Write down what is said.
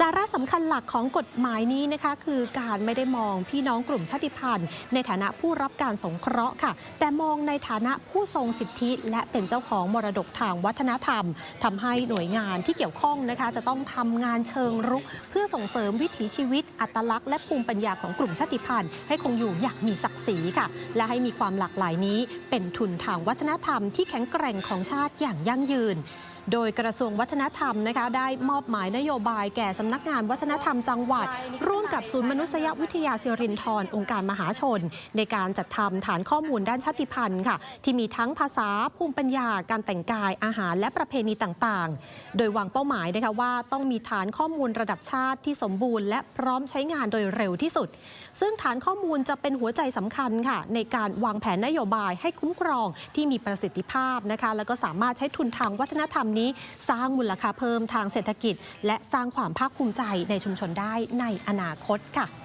สาระสำคัญหลักของกฎหมายนี้นะคะ คือการไม่ได้มองพี่น้องกลุ่มชาติพันธุ์ ในฐานะผู้รับการสงเคราะห์ค่ะ แต่มองในฐานะผู้ทรงสิทธิ และเป็นเจ้าของมรดกทางวัฒนธรรมทำให้หน่วยงานที่เกี่ยวข้องนะคะ จะต้องทำงานเชิงรุก เพื่อส่งเสริมวิถีชีวิต อัตลักษณ์และภูมิปัญญาของกลุ่มชาติพันธุ์ ให้คงอยู่อย่างมีศักดิ์ศรีค่ะ และให้มีความหลากหลายนี้ เป็นทุนทางวัฒนธรรมที่แข็งแกร่งของชาติอย่างยั่งยืน โดยกระทรวงวัฒนธรรมนะคะได้มอบหมายนโยบายแก่สำนักงานวัฒนธรรมจังหวัด ร่วมกับศูนย์มนุษยวิทยาสิรินธรองค์การมหาชน ในการจัดทำฐานข้อมูลด้านชาติพันธุ์ค่ะ ที่มีทั้งภาษาภูมิปัญญาการแต่งกายอาหารและประเพณีต่างๆ โดยวางเป้าหมายนะคะว่าต้องมีฐานข้อมูลระดับชาติที่สมบูรณ์และพร้อมใช้งานโดยเร็วที่สุด ซึ่งฐานข้อมูลจะเป็นหัวใจสำคัญค่ะ ในการวางแผนนโยบายให้คุ้มครองที่มีประสิทธิภาพนะคะ แล้วก็สามารถใช้ทุนทางวัฒนธรรมนี้สร้างมูลค่าเพิ่มทางเศรษฐกิจ และสร้างความภาคภูมิใจในชุมชนได้ในอนาคตค่ะ